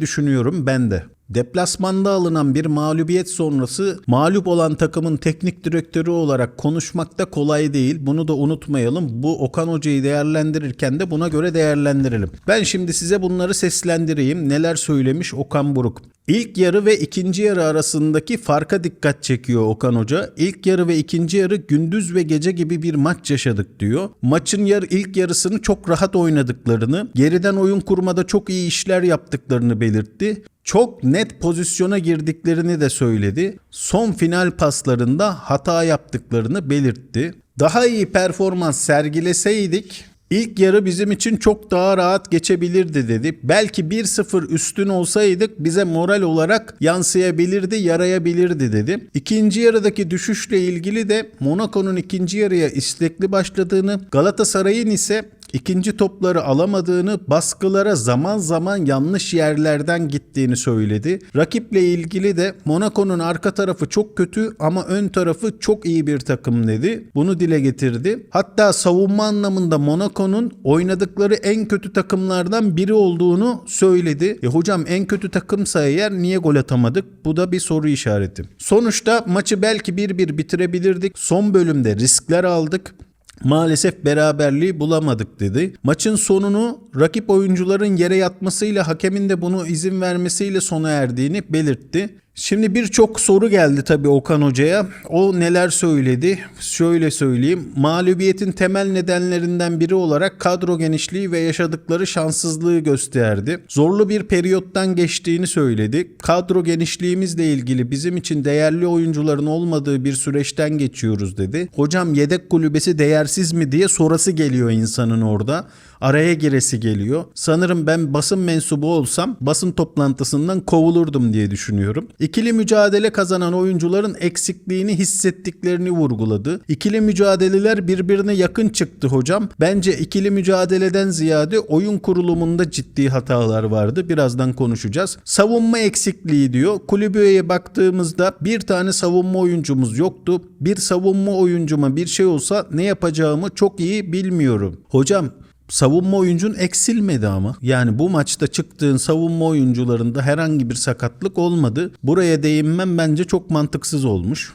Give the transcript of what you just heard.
düşünüyorum ben de. Deplasmanda alınan bir mağlubiyet sonrası mağlup olan takımın teknik direktörü olarak konuşmak da kolay değil. Bunu da unutmayalım. Bu Okan Hoca'yı değerlendirirken de buna göre değerlendirelim. Ben şimdi size bunları seslendireyim. Neler söylemiş Okan Buruk. İlk yarı ve ikinci yarı arasındaki farka dikkat çekiyor Okan Hoca. İlk yarı ve ikinci yarı gündüz ve gece gibi bir maç yaşadık diyor. Maçın yarı ilk yarısını çok rahat oynadıklarını, geriden oyun kurmada çok iyi işler yaptıklarını belirtti. Çok net pozisyona girdiklerini de söyledi. Son final paslarında hata yaptıklarını belirtti. Daha iyi performans sergileseydik İlk yarı bizim için çok daha rahat geçebilirdi dedi. Belki 1-0 üstün olsaydık bize moral olarak yansıyabilirdi, yarayabilirdi dedi. İkinci yarıdaki düşüşle ilgili de Monaco'nun ikinci yarıya istekli başladığını, Galatasaray'ın ise ikinci topları alamadığını, baskılara zaman zaman yanlış yerlerden gittiğini söyledi. Rakiple ilgili de Monaco'nun arka tarafı çok kötü ama ön tarafı çok iyi bir takım dedi. Bunu dile getirdi. Hatta savunma anlamında Monaco'nun oynadıkları en kötü takımlardan biri olduğunu söyledi. E hocam en kötü takımsa eğer niye gol atamadık? Bu da bir soru işareti. Sonuçta maçı belki 1-1 bitirebilirdik. Son bölümde riskler aldık. Maalesef beraberliği bulamadık dedi. Maçın sonunu rakip oyuncuların yere yatmasıyla hakemin de bunu izin vermesiyle sona erdiğini belirtti. Şimdi birçok soru geldi tabii Okan Hoca'ya. O neler söyledi? Şöyle söyleyeyim. Mağlubiyetin temel nedenlerinden biri olarak kadro genişliği ve yaşadıkları şanssızlığı gösterdi. Zorlu bir periyottan geçtiğini söyledi. Kadro genişliğimizle ilgili bizim için değerli oyuncuların olmadığı bir süreçten geçiyoruz dedi. Hocam yedek kulübesi değersiz mi diye sorası geliyor insanın orada. Araya giresi geliyor. Sanırım ben basın mensubu olsam basın toplantısından kovulurdum diye düşünüyorum. İkili mücadele kazanan oyuncuların eksikliğini hissettiklerini vurguladı. İkili mücadeleler birbirine yakın çıktı hocam. Bence ikili mücadeleden ziyade oyun kurulumunda ciddi hatalar vardı. Birazdan konuşacağız. Savunma eksikliği diyor. Kulübüye baktığımızda bir tane savunma oyuncumuz yoktu. Bir savunma oyuncuma bir şey olsa ne yapacağımı çok iyi bilmiyorum. Hocam savunma oyuncun eksilmedi ama. Yani bu maçta çıktığın savunma oyuncularında herhangi bir sakatlık olmadı. Buraya değinmem bence çok mantıksız olmuş.